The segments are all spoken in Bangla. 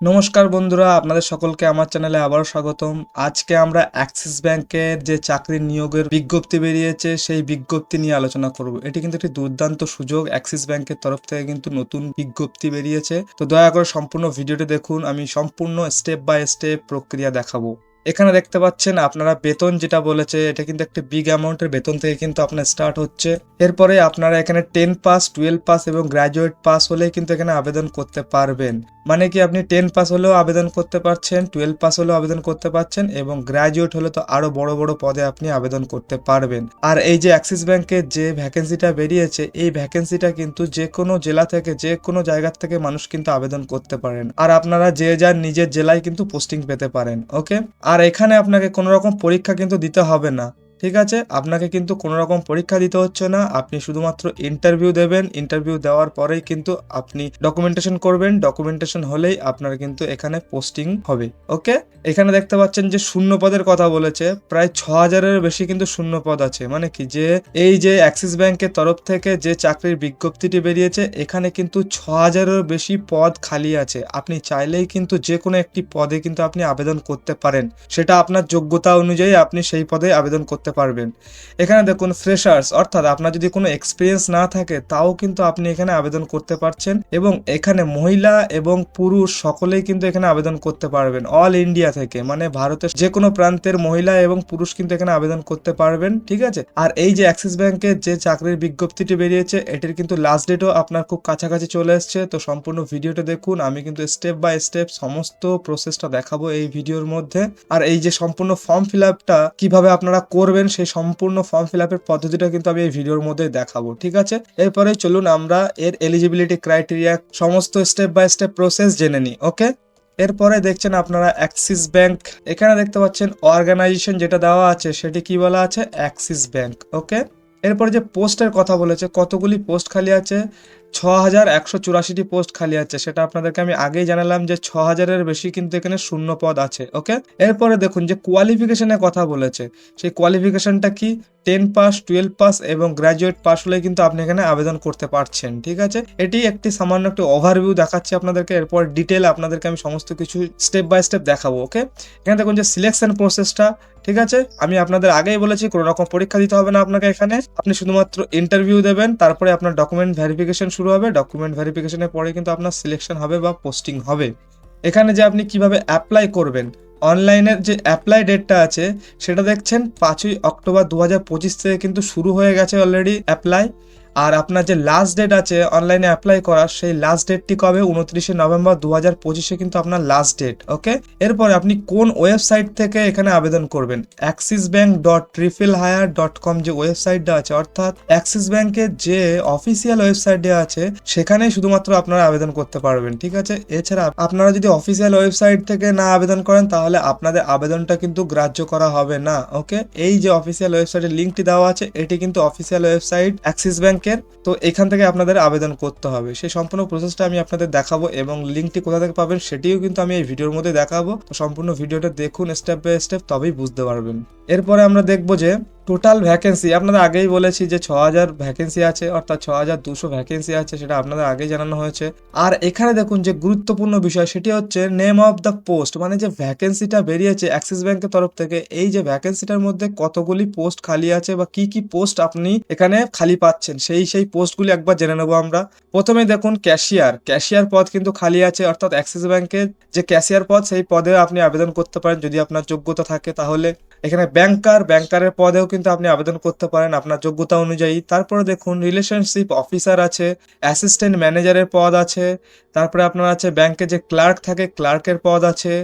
নমস্কার বন্ধুরা, আপনাদের সকলকে আমার চ্যানেলে আবারও স্বাগতম। আজকে আমরা অ্যাক্সিস ব্যাংকের যে চাকরির নিয়োগের বিজ্ঞপ্তি বেরিয়েছে, সেই বিজ্ঞপ্তি নিয়ে আলোচনা করব। এটি কিন্তু একটি দুর্দান্ত সুযোগ, অ্যাক্সিস ব্যাংকের তরফ থেকে কিন্তু নতুন বিজ্ঞপ্তি বেরিয়েছে। তো দয়া করে সম্পূর্ণ ভিডিওটি দেখুন, আমি সম্পূর্ণ স্টেপ বাই স্টেপ প্রক্রিয়া দেখাবো। এখানে দেখতে পাচ্ছেন আপনারা বেতন যেটা বলেছে, এটা কিন্তু একটা বিগ অ্যামাউন্টের বেতন থেকে কিন্তু আপনার স্টার্ট হচ্ছে। এরপরে আপনারা এখানে টেন পাস টুয়েলভ পাস এবং গ্র্যাজুয়েট পাস হলে কিন্তু এখানে আবেদন করতে পারবেন। মানে কি আপনি টেন পাস হলেও আবেদন করতে পারছেন টুয়েলভ পাস হলেও আবেদন করতে পারছেন এবং গ্র্যাজুয়েট হলে তো আরও বড় বড় পদে আপনি আবেদন করতে পারবেন। আর এই যে অ্যাক্সিস ব্যাংকের যে ভ্যাকেন্সিটা বেরিয়েছে, এই ভ্যাকেন্সিটা কিন্তু যে কোনো জেলা থেকে, যে কোনো জায়গা থেকে মানুষ কিন্তু আবেদন করতে পারেন। আর আপনারা যে যার নিজের জেলায় কিন্তু পোস্টিং পেতে পারেন ওকে আর এখানে আপনাকে কোনো রকম পরীক্ষা কিন্তু দিতে হবে না। ঠিক আছে? আপনাকে কিন্তু কোনো রকম পরীক্ষা দিতে হচ্ছে না। আপনি শুধুমাত্র ইন্টারভিউ দেবেন। ইন্টারভিউ দেওয়ার পরেই কিন্তু আপনি ডকুমেন্টেশন করবেন। ডকুমেন্টেশন হলেই আপনার কিন্তু এখানে পোস্টিং হবে। ওকে এখানে দেখতে পাচ্ছেন যে শূন্য পদের কথা বলেছে। প্রায় ছ হাজারের বেশি কিন্তু শূন্য পদ আছে। মানে কি? যে এই যে অ্যাক্সিস ব্যাংকের তরফ থেকে যে চাকরির বিজ্ঞপ্তিটি বেরিয়েছে, এখানে কিন্তু ছ হাজারের বেশি পদ খালি আছে। আপনি চাইলেই কিন্তু যে কোনো একটি পদে কিন্তু আপনি আবেদন করতে পারেন। সেটা আপনার যোগ্যতা অনুযায়ী আপনি সেই পদে আবেদন করতে পারবেন। এখানে দেখুন ফ্রেশার্স অর্থাৎ আপনার যদি কোনো এক্সপিরিয়েন্স না থাকে, তাও কিন্তু আপনি এখানে আবেদন করতে পারছেন এবং এখানে মহিলা এবং পুরুষ সকলেই কিন্তু এখানে আবেদন করতে পারবেন অল ইন্ডিয়া থেকে। মানে ভারতের যে কোনো প্রান্তের মহিলা এবং পুরুষ কিন্তু এখানে আবেদন করতে পারবেন, ঠিক আছে? আর এই যে অ্যাক্সিস ব্যাংকের যে চাকরির বিজ্ঞপ্তিটি বেরিয়েছে, এটির কিন্তু লাস্ট ডেটও আপনার খুব কাছাকাছি চলে এসছে। তো সম্পূর্ণ ভিডিওটা দেখুন, আমি কিন্তু স্টেপ বাই স্টেপ সমস্ত প্রসেসটা দেখাবো এই ভিডিওর মধ্যে। আর এই যে সম্পূর্ণ ফর্ম ফিল আপটা কীভাবে আপনারা করবেন সেই সম্পূর্ণ ফর্ম ফিল আপের পদ্ধতিটা কিন্তু আমি এই ভিডিওর মধ্যে দেখাবো, ঠিক আছে? এরপরে চলুন আমরা এর এলিজিবিলিটি ক্রাইটেরিয়া সমস্ত স্টেপ বাই স্টেপ প্রসেস জেনে নিই ওকে এরপরে দেখছেন আপনারা অ্যাক্সিস ব্যাংক এখানে দেখতে পাচ্ছেন অর্গানাইজেশন যেটা দেওয়া আছে, সেটি কি বলা আছে? অ্যাক্সিস ব্যাংক ওকে এরপরে যে পোস্টের কথা বলেছে, কতগুলি পোস্ট খালি আছে? ছ হাজার একশো চুরাশিটি পোস্ট খালি আছে। সেটা আপনাদেরকে আমি আগেই জানালাম যে ছ হাজারের বেশি কিন্তু এখানে শূন্য পদ আছে, ওকে? এরপরে দেখুন যে কোয়ালিফিকেশনের কথা বলেছে। সেই কোয়ালিফিকেশনটা কি? টেন পাস টুয়েলভ পাস এবং গ্র্যাজুয়েট পাস হলে কিন্তু আপনি এখানে আবেদন করতে পারছেন, ঠিক আছে? এটি একটি সামান্য একটি ওভারভিউ দেখাচ্ছি আপনাদেরকে, এরপর ডিটেল আপনাদেরকে আমি সমস্ত কিছু স্টেপ বাই স্টেপ দেখাবো, ওকে? এখানে দেখুন যে সিলেকশন প্রসেসটা ঠিক আছে? আমি আপনাদের আগেই বলেছি, কোনো রকম পরীক্ষা দিতে হবে না আপনাকে এখানে। আপনি শুধুমাত্র ইন্টারভিউ দেবেন, তারপরে আপনার ডকুমেন্ট ভেরিফিকেশন শুরু হবে। ডকুমেন্ট ভেরিফিকেশনের পরে কিন্তু আপনার সিলেকশন হবে বা পোস্টিং হবে। এখানে যে আপনি কীভাবে অ্যাপ্লাই করবেন অনলাইনের যে অ্যাপ্লাই ডেটটা আছে, সেটা দেখছেন পাঁচই অক্টোবর দু হাজার পঁচিশ থেকে কিন্তু শুরু হয়ে গেছে অলরেডি অ্যাপ্লাই আর আপনার যে লাস্ট ডেট আছে অনলাইনে অ্যাপ্লাই করার সেই লাস্ট ডেটটি কবে? উনত্রিশে নভেম্বর দু হাজার পঁচিশে কিন্তু আপনার লাস্ট ডেট ওকে এরপরে আপনি কোন ওয়েবসাইট থেকে এখানে আবেদন করবেন? Axis bank dot triple hire dot com যে ওয়েবসাইটটা আছে, অর্থাৎ অ্যাক্সিস ব্যাংকের যে অফিসিয়াল ওয়েবসাইটে আছে, সেখানেই শুধুমাত্র আপনারা আবেদন করতে পারবেন, ঠিক আছে? এছাড়া আপনারা যদি অফিসিয়াল ওয়েবসাইট থেকে না আবেদন করেন, তাহলে আপনাদের আবেদনটা কিন্তু গ্রাহ্য করা হবে না ওকে এই যে অফিসিয়াল ওয়েবসাইটের লিঙ্কটি দেওয়া আছে, এটি কিন্তু অফিসিয়াল ওয়েবসাইট অ্যাক্সিস ব্যাংকের, তো এখান থেকে আপনাদের আবেদন করতে হবে। সেই সম্পূর্ণ প্রসেসটা আমি আপনাদের দেখাবো এবং লিঙ্কটি কোথা থেকে পাবেন সেটিও কিন্তু আমি এই ভিডিওর মধ্যে দেখাবো। সম্পূর্ণ ভিডিওটা দেখুন স্টেপ বাই স্টেপ তবেই বুঝতে পারবেন। এরপরে আমরা দেখব যে টোটাল ভ্যাকেন্সি আপনাদের আগেই বলেছি যে ছ হাজার ভ্যাকেন্সি আছে, অর্থাৎ ছ হাজার দুশো ভ্যাকেন্সি আছে, সেটা আপনাদের আগেই জানানো হয়েছে। আর এখানে দেখুন যে গুরুত্বপূর্ণ বিষয়, সেটি হচ্ছে নেম অফ দ্য পোস্ট মানে যে ভ্যাকেন্সিটা বেরিয়েছে অ্যাক্সিস ব্যাংকের তরফ থেকে, এই যে ভ্যাকেন্সিটার মধ্যে কতগুলি পোস্ট খালি আছে বা কি কি পোস্ট আপনি এখানে খালি পাচ্ছেন, সেই সেই পোস্টগুলি একবার জেনে নেব আমরা। প্রথমে দেখুন ক্যাশিয়ার ক্যাশিয়ার পদ কিন্তু খালি আছে, অর্থাৎ অ্যাক্সিস ব্যাংকের যে ক্যাশিয়ার পদ, সেই পদে আপনি আবেদন করতে পারেন, যদি আপনার যোগ্যতা থাকে তাহলে। এখানে ব্যাংকার ব্যাংকারের পদেও কিন্তু আপনি আবেদন করতে পারেন আপনার যোগ্যতা অনুযায়ী। তারপরে দেখুন রিলেশনশিপ অফিসার আছে অ্যাসিস্ট্যান্ট ম্যানেজারের পদ আছে, তারপরে আপনার আছে ব্যাংকে যে ক্লার্ক থাকে ক্লার্কের পদ আছে,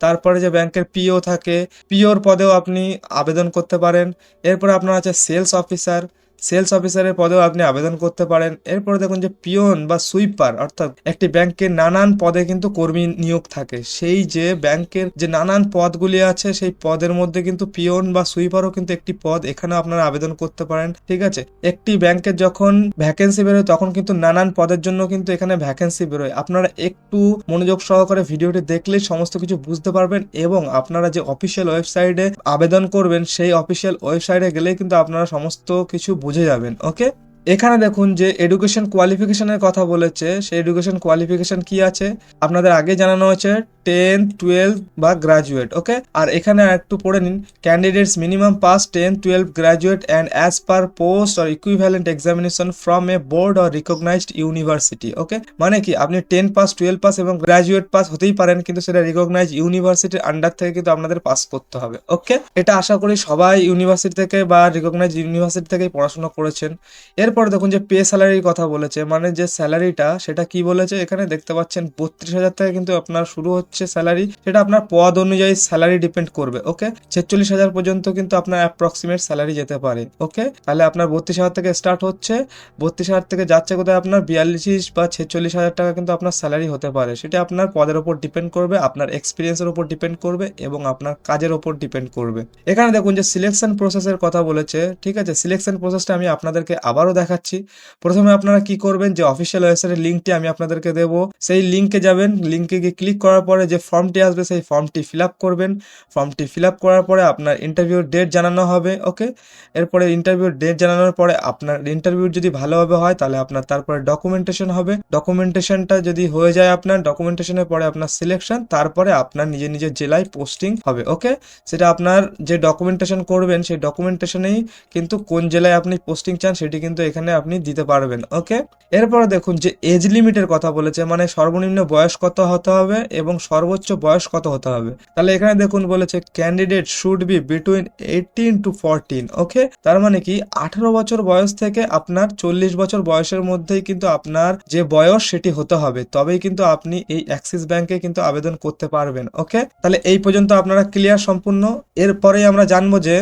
তারপরে যে ব্যাংকের পিও থাকে পিওর পদেও আপনি আবেদন করতে পারেন। এরপরে আপনার আছে সেলস অফিসার সেলস অফিসারের পদেও আপনি আবেদন করতে পারেন। এরপরে দেখুন যে পিয়ন বা সুইপার অর্থাৎ একটি ব্যাংকের নানান পদে কিন্তু কর্মী নিয়োগ থাকে। সেই যে ব্যাংকের যে নানান পদগুলি আছে, সেই পদের মধ্যে কিন্তু পিয়ন বা সুইপারও কিন্তু একটি পদ এখানে আপনারা আবেদন করতে পারেন, ঠিক আছে? একটি ব্যাংকের যখন ভ্যাকেন্সি বেরোয়, তখন কিন্তু নানান পদের জন্য কিন্তু এখানে ভ্যাকেন্সি বেরোয়। আপনারা একটু মনোযোগ সহকারে ভিডিওটি দেখলেই সমস্ত কিছু বুঝতে পারবেন এবং আপনারা যে অফিসিয়াল ওয়েবসাইটে আবেদন করবেন, সেই অফিসিয়াল ওয়েবসাইটে গেলেই কিন্তু আপনারা সমস্ত কিছু বুঝে যাবেন ওকে এখানে দেখুন যে এডুকেশন কোয়ালিফিকেশনের কথা বলেছে। সেই এডুকেশন কোয়ালিফিকেশন কি আছে? আপনাদের আগে জানানো হয়েছে টেন টুয়েলভ বা গ্রাজুয়েট ওকে আর এখানে একটু পড়ে নিন। Candidates minimum pass ten twelve graduate and as per post or equivalent examination from a board or recognized university okay মানে কি, আপনি টেন পাস টুয়েলভ পাস এবং গ্রাজুয়েট পাস হতেই পারেন, কিন্তু সেটা রিকগনাইজ ইউনিভার্সিটির আন্ডার থেকে কিন্তু আপনাদের পাস করতে হবে ওকে এটা আশা করি সবাই ইউনিভার্সিটি থেকে বা রিকগনাইজ ইউনিভার্সিটি থেকেই পড়াশোনা করেছেন। এরপর দেখুন যে পে স্যালারির কথা বলেছে মানে যে স্যালারিটা সেটা কি বলেছে? এখানে দেখতে পাচ্ছেন বত্রিশ হাজার থেকে কিন্তু আপনার শুরু হচ্ছে স্যালারি সেটা আপনার পদ অনুযায়ী স্যালারি ডিপেন্ড করবে ওকে ছেচল্লিশ হাজার পর্যন্ত কিন্তু আপনার অ্যাপ্রক্সিমেট স্যালারি যেতে পারে ওকে তাহলে আপনার বত্রিশ হাজার থেকে স্টার্ট হচ্ছে, বত্রিশ হাজার থেকে যাচ্ছে কোথায়? আপনার বিয়াল্লিশ বা ছেচল্লিশ হাজার টাকা কিন্তু আপনার স্যালারি হতে পারে, সেটা আপনার পদের ওপর ডিপেন্ড করবে, আপনার এক্সপিরিয়েন্সের উপর ডিপেন্ড করবে এবং আপনার কাজের ওপর ডিপেন্ড করবে। এখানে দেখুন যে সিলেকশন প্রসেসের কথা বলেছে, ঠিক আছে? সিলেকশন প্রসেসটা আমি আপনাদেরকে আবারও দেখাচ্ছি। প্রথমে আপনারা কি করবেন যে অফিসিয়াল ওয়েবসাইটের লিঙ্কটি আমি আপনাদেরকে দেব। সেই লিঙ্কে যাবেন। লিঙ্কে গিয়ে ক্লিক করার পরে যে ফর্মটি আসবে, সেই ফর্মটি ফিল করবেন। ফর্মটি ফিল করার পরে আপনার ইন্টারভিউর ডেট জানানো হবে ওকে এরপরে ইন্টারভিউর ডেট জানানোর পরে আপনার ইন্টারভিউ যদি ভালোভাবে হয়, তাহলে আপনার তারপরে ডকুমেন্টেশন হবে। ডকুমেন্টেশনটা যদি হয়ে যায় আপনার ডকুমেন্টেশনের পরে আপনার সিলেকশন তারপরে আপনার নিজের নিজের জেলায় পোস্টিং হবে ওকে সেটা আপনার যে ডকুমেন্টেশন করবেন, সেই ডকুমেন্টেশনেই কিন্তু কোন জেলায় আপনি পোস্টিং চান, সেটি কিন্তু এখানে আপনি দিতে পারবেন ওকে এরপরে দেখুন যে এজ লিমিটের কথা বলেছে মানে সর্বনিম্ন বয়স কত হতে হবে এবং সর্বোচ্চ বয়স কত হতে হবে। তাহলে এখানে দেখুন বলেছে candidate should be between eighteen to fourteen okay তার মানে কি, আঠারো বছর বয়স থেকে আপনার চল্লিশ বছর বয়সের মধ্যেই কিন্তু আপনার যে বয়স সেটি হতে হবে, তবেই কিন্তু আপনি এই অ্যাক্সিস ব্যাংকে কিন্তু আবেদন করতে পারবেন ওকে তাহলে এই পর্যন্ত আপনারা ক্লিয়ার সম্পূর্ণ। এরপরেই আমরা জানব যে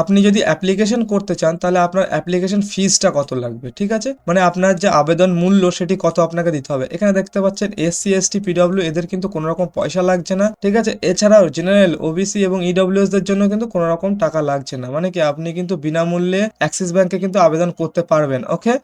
আপনি যদি অ্যাপ্লিকেশন করতে চান, তাহলে আপনার অ্যাপ্লিকেশন ফিজটা কত লাগবে, ঠিক আছে? মানে আপনার যে আবেদন মূল্য, সেটি কত আপনাকে দিতে হবে। এখানে দেখতে পাচ্ছেন S C SC ST PWD এদের কিন্তু কোনো রকম পয়সা লাগছে না, ঠিক আছে? এছাড়াও জেনারেল ওবিসি এবং ইডব্লিউএস দের জন্য কিন্তু কোনো রকম টাকা লাগছে না। মানে কি, আপনি কিন্তু বিনামূল্যে অ্যাক্সিস ব্যাংকে কিন্তু আবেদন করতে পারবেন ওকে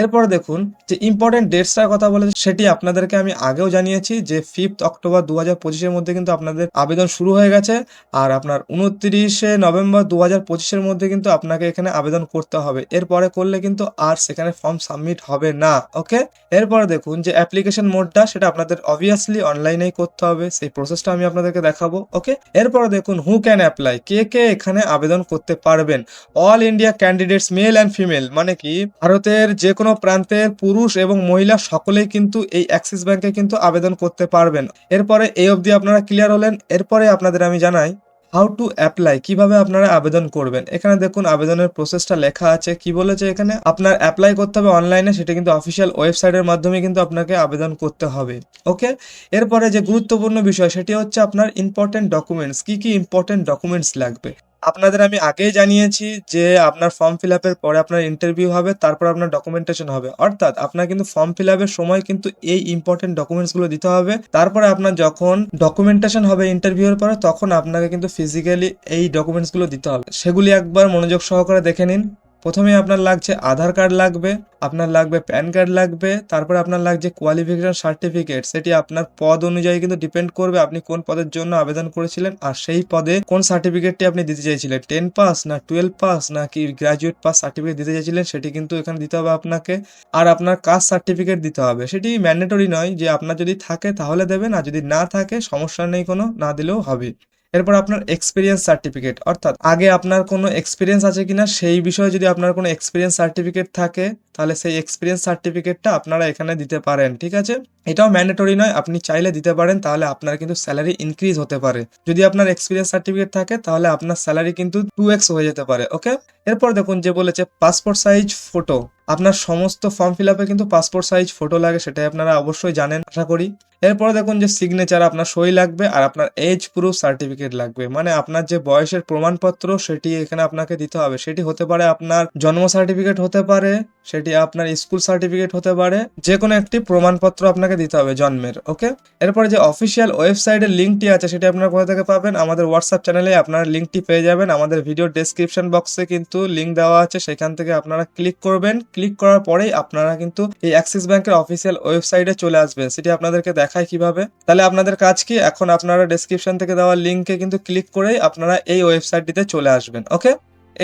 এরপর দেখুন, যে ইম্পর্টেন্ট ডেটসটার কথা বলেছে, সেটি আপনাদেরকে আমি আগেও জানিয়েছি যে ফিফথ অক্টোবর দু হাজার পঁচিশের মধ্যে কিন্তু আপনাদের আবেদন শুরু হয়ে গেছে, আর আপনার উনত্রিশে নভেম্বর দু হাজার পঁচিশের মধ্যে কিন্তু আপনাকে এখানে আবেদন করতে হবে। এরপরে করলে কিন্তু আর সেখানে ফর্ম সাবমিট হবে না ওকে এরপরে দেখুন যে অ্যাপ্লিকেশন মোডটা সেটা আপনাদের অবভিয়াসলি অনলাইনেই করতে হবে। সেই প্রসেসটা আমি আপনাদেরকে দেখাবো ওকে এরপরে দেখুন হু ক্যান অ্যাপ্লাই কে কে এখানে আবেদন করতে পারবেন। All India candidates male and female মানে কি? ভারতের যে কোনো প্রান্তের পুরুষ এবং মহিলা সকলেই কিন্তু এই অ্যাক্সিস ব্যাংকে কিন্তু আবেদন করতে পারবেন। এরপরে এই অবধি আপনারা ক্লিয়ার হলেন। এরপরে আপনাদের আমি জানাই হাউ টু অ্যাপ্লাই কীভাবে আপনারা আবেদন করবেন? এখানে দেখুন, আবেদনের প্রসেসটা লেখা আছে। কি বলেছে এখানে? আপনার অ্যাপ্লাই করতে হবে অনলাইনে সেটা কিন্তু অফিসিয়াল ওয়েবসাইটের মাধ্যমে কিন্তু আপনাকে আবেদন করতে হবে। ওকে এরপরে যে গুরুত্বপূর্ণ বিষয়, সেটি হচ্ছে আপনার ইম্পর্টেন্ট ডকুমেন্টস কি কি ইম্পর্টেন্ট ডকুমেন্টস লাগবে? আপনাদের আমি আগেই জানিয়েছি যে আপনার ফর্ম ফিল আপের পরে আপনার ইন্টারভিউ হবে, তারপর আপনার ডকুমেন্টেশন হবে। অর্থাৎ আপনার কিন্তু ফর্ম ফিল আপের সময় কিন্তু এই ইম্পর্টেন্ট ডকুমেন্টসগুলো দিতে হবে। তারপরে আপনার যখন ডকুমেন্টেশন হবে ইন্টারভিউর পরে, তখন আপনাকে কিন্তু ফিজিক্যালি এই ডকুমেন্টসগুলো দিতে হবে। সেগুলি একবার মনোযোগ সহকারে দেখে নিন। প্রথমে আপনার লাগছে আধার কার্ড লাগবে, আপনার লাগবে প্যান কার্ড লাগবে, তারপরে আপনার লাগছে কোয়ালিফিকেশন সার্টিফিকেট সেটি আপনার পদ অনুযায়ী কিন্তু ডিপেন্ড করবে আপনি কোন পদের জন্য আবেদন করেছিলেন আর সেই পদে কোন সার্টিফিকেটটি আপনি দিতে চাইছিলেন টেন পাস না টুয়েলভ পাস না কি গ্রাজুয়েট পাস সার্টিফিকেট দিতে চাইছিলেন সেটি কিন্তু এখানে দিতে হবে আপনাকে। আর আপনার কাস্ট সার্টিফিকেট দিতে হবে, সেটি ম্যান্ডেটরি নয় যে আপনার যদি থাকে তাহলে দেবেন, আর যদি না থাকে সমস্যা নেই কোনো, না দিলেও হবে। এরপর আপনার এক্সপিরিয়েন্স সার্টিফিকেট অর্থাৎ আগে আপনার কোনো এক্সপিরিয়েন্স আছে কিনা, সেই বিষয়ে যদি আপনার কোনো এক্সপিরিয়েন্স সার্টিফিকেট থাকে, তাহলে সেই এক্সপিরিয়েন্স সার্টিফিকেটটা আপনারা এখানে দিতে পারেন, ঠিক আছে? এটাও ম্যান্ডেটরি নয়, আপনি চাইলে দিতে পারেন, তাহলে আপনার কিন্তু স্যালারি ইনক্রিজ হতে পারে। যদি আপনার এক্সপিরিয়েন্স সার্টিফিকেট থাকে, তাহলে আপনার স্যালারি কিন্তু টু এক্স হয়ে যেতে পারে ওকে এরপর দেখুন যে বলেছে পাসপোর্ট সাইজ ফটো আপনার সমস্ত ফর্ম ফিল আপে কিন্তু পাসপোর্ট সাইজ ফটো লাগে, সেটাই আপনারা অবশ্যই জানেন, আশা করি। এরপরে দেখুন যে সিগনেচার আপনার সই লাগবে আর আপনার এজ প্রুফ সার্টিফিকেট লাগবে। মানে আপনার যে বয়সের প্রমাণপত্র, সেটি এখানে আপনাকে দিতে হবে। সেটি হতে পারে আপনার জন্ম সার্টিফিকেট হতে পারে, সেটি আপনার স্কুল সার্টিফিকেট হতে পারে যে কোনো একটি প্রমাণপত্র আপনাকে দিতে হবে জন্মের ওকে এরপরে যে অফিসিয়াল ওয়েবসাইটের লিঙ্কটি আছে, সেটি আপনারা কোথা থেকে পাবেন? আমাদের হোয়াটসঅ্যাপ চ্যানেলে আপনারা লিঙ্কটি পেয়ে যাবেন। আমাদের ভিডিও ডেসক্রিপশন বক্সে কিন্তু লিঙ্ক দেওয়া আছে, সেখান থেকে আপনারা ক্লিক করবেন। ক্লিক করার পরেই আপনারা কিন্তু এই অ্যাক্সিস ব্যাংকের অফিসিয়াল ওয়েবসাইটে চলে আসবেন। সেটি আপনাদেরকে দেখায় কীভাবে। তাহলে আপনাদের কাজ কি? এখন আপনারা ডেসক্রিপশন থেকে দেওয়া লিঙ্কে কিন্তু ক্লিক করেই আপনারা এই ওয়েবসাইটটিতে চলে আসবেন ওকে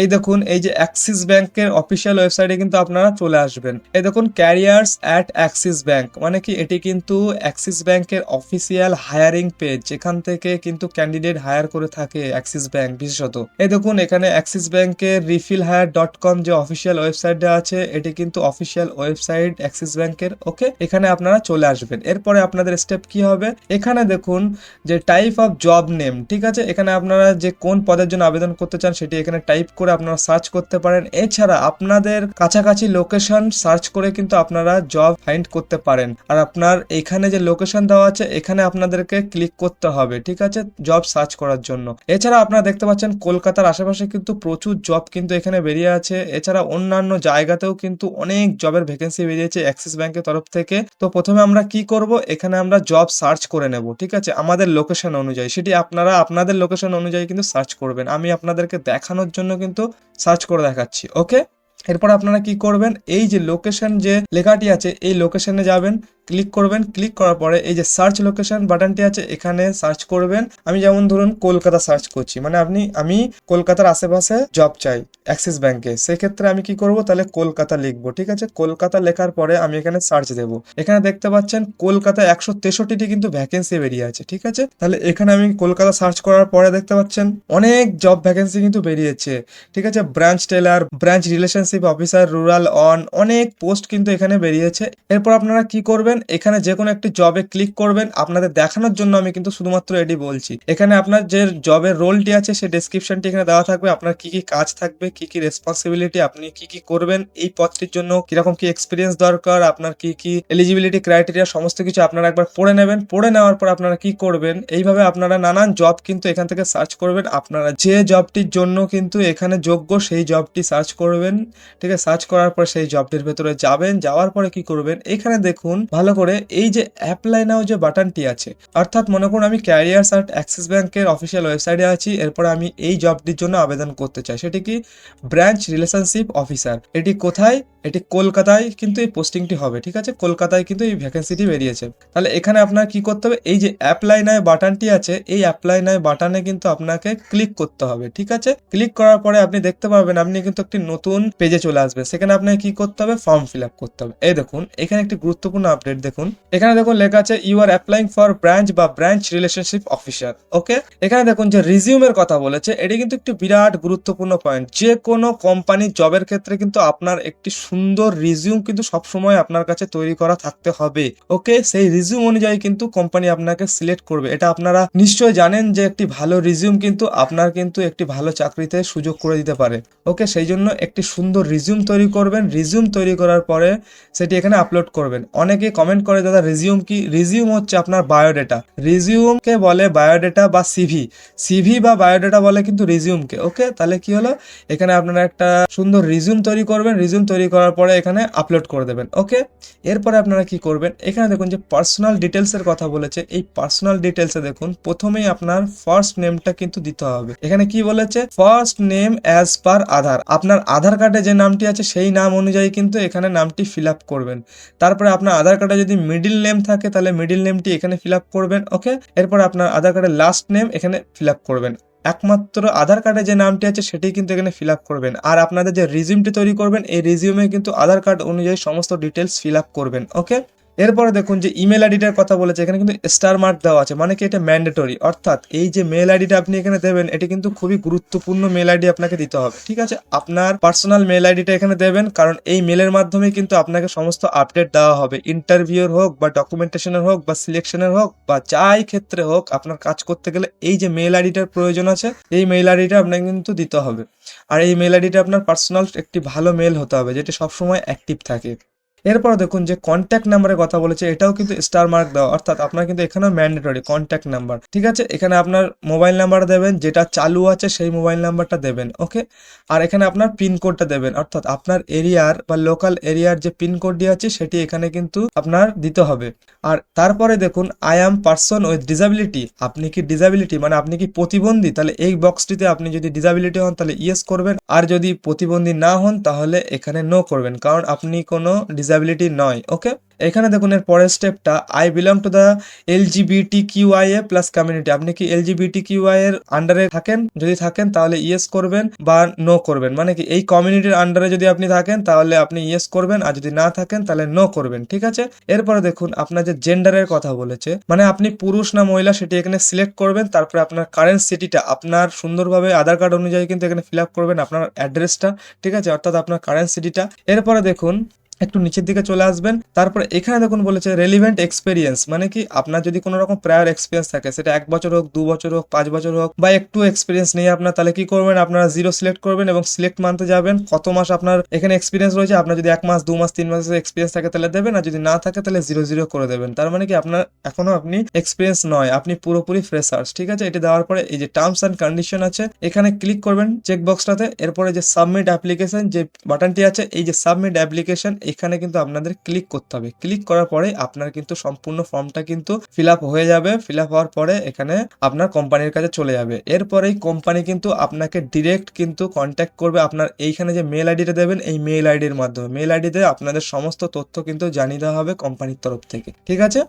এই দেখুন, এই যে অ্যাক্সিস ব্যাংকের অফিসিয়াল ওয়েবসাইটে কিন্তু আপনারা চলে আসবেন। এই দেখুন ক্যারিয়ার্স অ্যাট অ্যাক্সিস ব্যাংক মানে কি এটি কিন্তু অ্যাক্সিস ব্যাংকের অফিসিয়াল হায়ারিং পেজ যেখান থেকে কিন্তু ক্যান্ডিডেট হায়ার করে থাকে অ্যাক্সিস ব্যাংক বিশেষত। এই দেখুন, এখানে অ্যাক্সিস ব্যাংকের রিফিল হায়ার ডট কম যে অফিসিয়াল ওয়েবসাইটটা আছে, এটি কিন্তু অফিসিয়াল ওয়েবসাইট অ্যাক্সিস ব্যাংকের ওকে এখানে আপনারা চলে আসবেন। এরপরে আপনাদের স্টেপ কি হবে? এখানে দেখুন যে টাইপ অফ জব নেম ঠিক আছে? এখানে আপনারা যে কোন পদের জন্য আবেদন করতে চান, সেটি এখানে টাইপ করে আপনারা সার্চ করতে পারেন। এছাড়া আপনাদের কাছাকাছি লোকেশন সার্চ করে কিন্তু আপনারা জব ফাইন্ড করতে পারেন। আর আপনার এখানে যে লোকেশন দেওয়া আছে, এখানে আপনাদেরকে ক্লিক করতে হবে, ঠিক আছে? জব সার্চ করার জন্য। এছাড়া আপনারা দেখতে পাচ্ছেন, কলকাতার আশেপাশে কিন্তু প্রচুর জব কিন্তু এখানে বেরিয়ে আছে। এছাড়া অন্যান্য জায়গাতেও কিন্তু অনেক জবের ভ্যাকেন্সি বেরিয়েছে অ্যাক্সিস ব্যাংকের তরফ থেকে। তো প্রথমে আমরা কি করব? এখানে আমরা জব সার্চ করে নেব, ঠিক আছে? আমাদের লোকেশন অনুযায়ী। সেটি আপনারা আপনাদের লোকেশন অনুযায়ী কিন্তু সার্চ করবেন। আমি আপনাদেরকে দেখানোর জন্য কিন্তু সার্চ করে দেখাচ্ছি ওকে এরপর আপনারা কি করবেন? এই যে লোকেশন যে লেখাটি আছে, এই লোকেশনে যাবেন ক্লিক করবেন, ক্লিক করার পরে এই যে সার্চ লোকেশন বাটনটি আছে, এখানে সার্চ করবেন। আমি যেমন ধরুন কলকাতা সার্চ করছি মানে আপনি, আমি কলকাতার আশেপাশে জব চাই অ্যাক্সিস ব্যাংকে সেক্ষেত্রে আমি কি করব? তাহলে কলকাতা লিখব, ঠিক আছে? কলকাতা লেখার পরে আমি এখানে সার্চ দেব। এখানে দেখতে পাচ্ছেন কলকাতা একশো তেষট্টিটি কিন্তু ভ্যাকেন্সি বেরিয়ে আছে, ঠিক আছে? তাহলে এখানে আমি কলকাতা সার্চ করার পরে দেখতে পাচ্ছেন অনেক জব ভ্যাকেন্সি কিন্তু বেরিয়েছে, ঠিক আছে? Branch teller branch relationship officer rural on অনেক পোস্ট কিন্তু এখানে বেরিয়েছে। এরপর আপনারা কি করবেন? এখানে যে কোনো একটি জবে ক্লিক করবেন। আপনাদের দেখানোর জন্য আমি কিন্তু শুধুমাত্র এটি বলছি। এখানে আপনার যে জবের রোলটি আছে সেই ডেসক্রিপশনটি এখানে দেওয়া থাকবে। আপনার কি কি কাজ থাকবে, কি কি রেসপন্সিবিলিটি আপনি কি কি করবেন, এই পদটির জন্য কীরকম কি এক্সপিরিয়েন্স দরকার, আপনার কি কি এলিজিবিলিটি ক্রাইটেরিয়া সমস্ত কিছু আপনারা একবার পড়ে নেবেন। পড়ে নেওয়ার পর আপনারা কি করবেন, এইভাবে আপনারা নানান জব কিন্তু এখান থেকে সার্চ করবেন। আপনারা যে জবটির জন্য কিন্তু এখানে যোগ্য, সেই জবটি সার্চ করবেন। ঠিক আছে? সার্চ করার পর সেই জবটির ভেতরে যাবেন। যাওয়ার পরে কি করবেন, এখানে দেখুন ভালো করে এই যে অ্যাপ্লাই নাও যে বাটনটি আছে, অর্থাৎ মনে করুন আমি ক্যারিয়ার সার্ট অ্যাক্সিস ব্যাংকের অফিসিয়াল ওয়েবসাইটে আছি, এরপর আমি এই জবটির জন্য আবেদন করতে চাই। সেটি কি? ব্রাঞ্চ রিলেশনশিপ অফিসার এটি কোথায়? এটি কলকাতায় কিন্তু এই পোস্টিংটি হবে, ঠিক আছে? কলকাতায় কিন্তু এই ভ্যাকেন্সিটি বেরিয়েছে। তাহলে এখানে আপনার কি করতে হবে? এই যে অ্যাপ্লাই নায় বাটনটি আছে, এই অ্যাপ্লাই নায় বাটনে কিন্তু আপনাকে ক্লিক করতে হবে, ঠিক আছে? ক্লিক করার পরে আপনি দেখতে পাবেন আপনি কিন্তু একটি নতুন পেজে চলে আসবে। সেখানে আপনাকে কি করতে হবে? ফর্ম ফিল আপ করতে হবে। এই দেখুন, এখানে একটি গুরুত্বপূর্ণ আপডেট দেখুন। এখানে দেখুন লেখা আছে you are applying for branch বা ব্রাঞ্চ রিলেশনশিপ অফিসার ওকে এখানে দেখুন যে রিজিউমের কথা বলেছে, এটি কিন্তু একটি বিরাট গুরুত্বপূর্ণ পয়েন্ট যে কোনো কোম্পানির জবের ক্ষেত্রে কিন্তু আপনার একটি সুন্দর রিজিউম কিন্তু সবসময় আপনার কাছে তৈরি করা থাকতে হবে। ওকে সেই রিজিউম অনুযায়ী কিন্তু কোম্পানি আপনাকে সিলেক্ট করবে। এটা আপনারা নিশ্চয়ই জানেন যে একটি ভালো রিজিউম কিন্তু আপনার কিন্তু একটি ভালো চাকরিতে সুযোগ করে দিতে পারে। ওকে সেই জন্য একটি সুন্দর রিজিউম তৈরি করবেন। রিজিউম তৈরি করার পরে সেটি এখানে আপলোড করবেন। অনেকে কমেন্ট করে, দাদা রিজিউম কি? রিজিউম হচ্ছে আপনার বায়োডেটা রিজিউমকে বলে বায়োডেটা বা সিভি সিভি বা বায়োডেটা বলে কিন্তু রিজিউমকে ওকে তাহলে কি হলো? এখানে আপনারা একটা সুন্দর রিজিউম তৈরি করবেন। রিজিউম তৈরি করার পরে এখানে আপলোড করে দেবেন। ওকে এরপরে আপনারা কি করবেন? এখানে দেখুন যে পার্সোনাল ডিটেলসের কথা বলেছে। এই পার্সোনাল ডিটেলসে দেখুন, প্রথমেই আপনার ফার্স্ট নেমটা কিন্তু দিতে হবে। এখানে কি বলেছে? First name as per Aadhaar. আপনার আধার কার্ডে যে নামটি আছে, সেই নাম অনুযায়ী কিন্তু এখানে নামটি ফিল আপ করবেন। তারপরে আপনার আধার কার্ডে যদি মিডিল নেম থাকে, তাহলে মিডিল নেমটি এখানে ফিল আপ করবেন ওকে এরপর আপনার আধার কার্ডের লাস্ট নেম এখানে ফিল আপ করবেন। একমাত্র আধার কার্ডে যে নামটি আছে সেটি কিন্তু এখানে ফিল আপ করবেন। আর আপনাদের যে রিজিউমটি তৈরি করবেন, এই রিজিউমে কিন্তু আধার কার্ড অনুযায়ী সমস্ত ডিটেলস ফিল আপ করবেন ওকে এরপরে দেখুন যে ইমেল আইডিটার কথা বলেছে, এখানে কিন্তু স্টার মার্ক দেওয়া আছে মানে কি এটা ম্যান্ডেটরি অর্থাৎ এই যে মেল আইডিটা আপনি এখানে দেবেন, এটি কিন্তু খুবই গুরুত্বপূর্ণ মেল আইডি আপনাকে দিতে হবে, ঠিক আছে? আপনার পার্সোনাল মেল আইডিটা এখানে দেবেন, কারণ এই মেলের মাধ্যমে কিন্তু আপনাকে সমস্ত আপডেট দেওয়া হবে ইন্টারভিউর হোক বা ডকুমেন্টেশনের হোক বা সিলেকশনের হোক বা যাই ক্ষেত্রে হোক আপনার কাজ করতে গেলে এই যে মেল আইডিটার প্রয়োজন আছে, এই মেল আইডিটা আপনাকে কিন্তু দিতে হবে। আর এই মেল আইডিটা আপনার পার্সোনাল একটি ভালো মেল হতে হবে, যেটি সবসময় অ্যাক্টিভ থাকে। এরপর দেখুন যে কন্ট্যাক্ট নাম্বারের কথা বলেছে, এটাও কিন্তু স্টার মার্ক দেওয়া, অর্থাৎ আপনার কিন্তু এখানেও ম্যান্ডেটরি কন্ট্যাক্ট নাম্বার ঠিক আছে? এখানে আপনার মোবাইল নাম্বার দেবেন, যেটা চালু আছে সেই মোবাইল নাম্বারটা দেবেন ওকে আর এখানে আপনার পিনকোডটা দেবেন, অর্থাৎ আপনার এরিয়ার বা লোকাল এরিয়ার যে পিনকোডটি আছে, সেটি এখানে কিন্তু আপনার দিতে হবে। আর তারপরে দেখুন I am person with disability আপনি কি ডিসাবিলিটি মানে আপনি কি প্রতিবন্ধী? তাহলে এই বক্সটিতে আপনি যদি ডিসাবিলিটি হন, তাহলে ইয়েস করবেন, আর যদি প্রতিবন্ধী না হন, তাহলে এখানে নো করবেন, কারণ আপনি কোনো ডিসএবিলিটি নয় ওকে এখানে দেখুন, এর পরের স্টেপটা I belong to the L GBT QI A plus community আপনি কি এল জিবিটি কিউআই এর আন্ডারে থাকেন? যদি থাকেন, তাহলে ইয়েস করবেন বা নো করবেন। মানে কি, এই কমিউনিটির আন্ডারে যদি আপনি থাকেন, তাহলে আপনি ইয়েস করবেন, আর যদি না থাকেন, তাহলে নো করবেন, ঠিক আছে? এরপরে দেখুন, আপনার যে জেন্ডারের কথা বলেছে মানে আপনি পুরুষ না মহিলা, সেটি এখানে সিলেক্ট করবেন, তারপরে আপনার কারেন্ট সিটিটা আপনার সুন্দরভাবে আধার কার্ড অনুযায়ী কিন্তু এখানে ফিল আপ করবেন আপনার অ্যাড্রেসটা ঠিক আছে? অর্থাৎ আপনার কারেন্ট সিটিটা এরপরে দেখুন একটু নিচের দিকে চলে আসবেন। তারপর এখানে দেখুন বলেছে রেলিভেন্ট এক্সপিরিয়েন্স মানে কি? আপনার যদি কোনো রকম প্রায়র এক্সপিরিয়েন্স থাকে, সেটা এক বছর হোক, দু বছর হোক, পাঁচ বছর হোক, বা একটু এক্সপিরিয়েন্স নেই আপনার, তাহলে কি করবেন? আপনারা জিরো সিলেক্ট করবেন এবং সিলেক্ট মানতে যাবেন। কত মাস আপনার এখানে এক্সপিরিয়েন্স রয়েছে? আপনার যদি এক মাস, দু মাস, তিন মাসের এক্সপিরিয়েন্স থাকে, তাহলে দেবেন। আর যদি না থাকে, তাহলে জিরো জিরো করে দেবেন। তার মানে কি? আপনার এখনও আপনি এক্সপিরিয়েন্স নয়। আপনি পুরোপুরি ফ্রেশার্স ঠিক আছে? এটা দেওয়ার পরে এই যে টার্মস অ্যান্ড কন্ডিশন আছে, এখানে ক্লিক করবেন চেক বক্সটাতে এরপরে যে সাবমিট অ্যাপ্লিকেশন যে বাটনটি আছে, এই যে সাবমিট অ্যাপ্লিকেশন এখানে কিন্তু আপনাদের ক্লিক করতে হবে। ক্লিক করার পরে আপনার কিন্তু সম্পূর্ণ ফর্মটা কিন্তু ফিল হয়ে যাবে। ফিল হওয়ার পরে এখানে আপনার কোম্পানির কাছে চলে যাবে। এরপরেই কোম্পানি কিন্তু আপনাকে ডিরেক্ট কিন্তু কন্ট্যাক্ট করবে আপনার এইখানে যে মেল আইডিটা দেবেন, এই মেল আইডির মাধ্যমে। মেল আইডিতে আপনাদের সমস্ত তথ্য কিন্তু জানিয়ে দেওয়া হবে কোম্পানির তরফ থেকে। ঠিক আছে?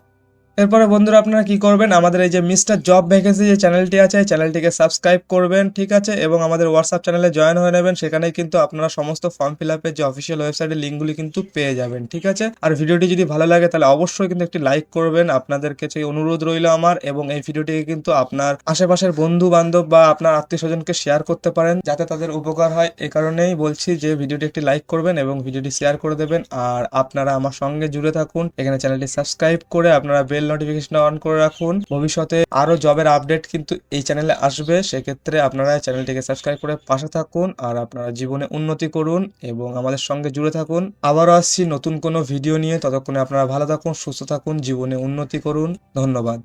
এরপরে বন্ধুরা আপনারা কি করবেন? আমাদের এই যে মিস্টার জব ভ্যাকেন্সি যে চ্যানেলটি আছে, এই চ্যানেলটিকে সাবস্ক্রাইব করবেন, ঠিক আছে? এবং আমাদের হোয়াটসঅ্যাপ চ্যানেলে জয়েন হয়ে নেবেন। সেখানে কিন্তু আপনারা সমস্ত ফর্ম ফিল আপের যে অফিসিয়াল ওয়েবসাইটের লিঙ্কগুলি কিন্তু পেয়ে যাবেন, ঠিক আছে? আর ভিডিওটি যদি ভালো লাগে, তাহলে অবশ্যই কিন্তু একটি লাইক করবেন। আপনাদের কাছে অনুরোধ রইল আমার এবং এই ভিডিওটিকে কিন্তু আপনার আশেপাশের বন্ধু বান্ধব বা আপনার আত্মীয় স্বজনকে শেয়ার করতে পারেন, যাতে তাদের উপকার হয়। এই কারণেই বলছি যে ভিডিওটি একটি লাইক করবেন এবং ভিডিওটি শেয়ার করে দেবেন। আর আপনারা আমার সঙ্গে জুড়ে থাকুন। এখানে চ্যানেলটি সাবস্ক্রাইব করে আপনারা বেল নোটিফিকেশন অন করে রাখুন। ভবিষ্যতে আরও জবের আপডেট কিন্তু এই চ্যানেলে আসবে। সেক্ষেত্রে আপনারা চ্যানেলটিকে সাবস্ক্রাইব করে পাশে থাকুন আর আপনারা জীবনে উন্নতি করুন এবং আমাদের সঙ্গে জুড়ে থাকুন। আবারও আসছি নতুন কোনো ভিডিও নিয়ে। ততক্ষণে আপনারা ভালো থাকুন, সুস্থ থাকুন, জীবনে উন্নতি করুন। ধন্যবাদ।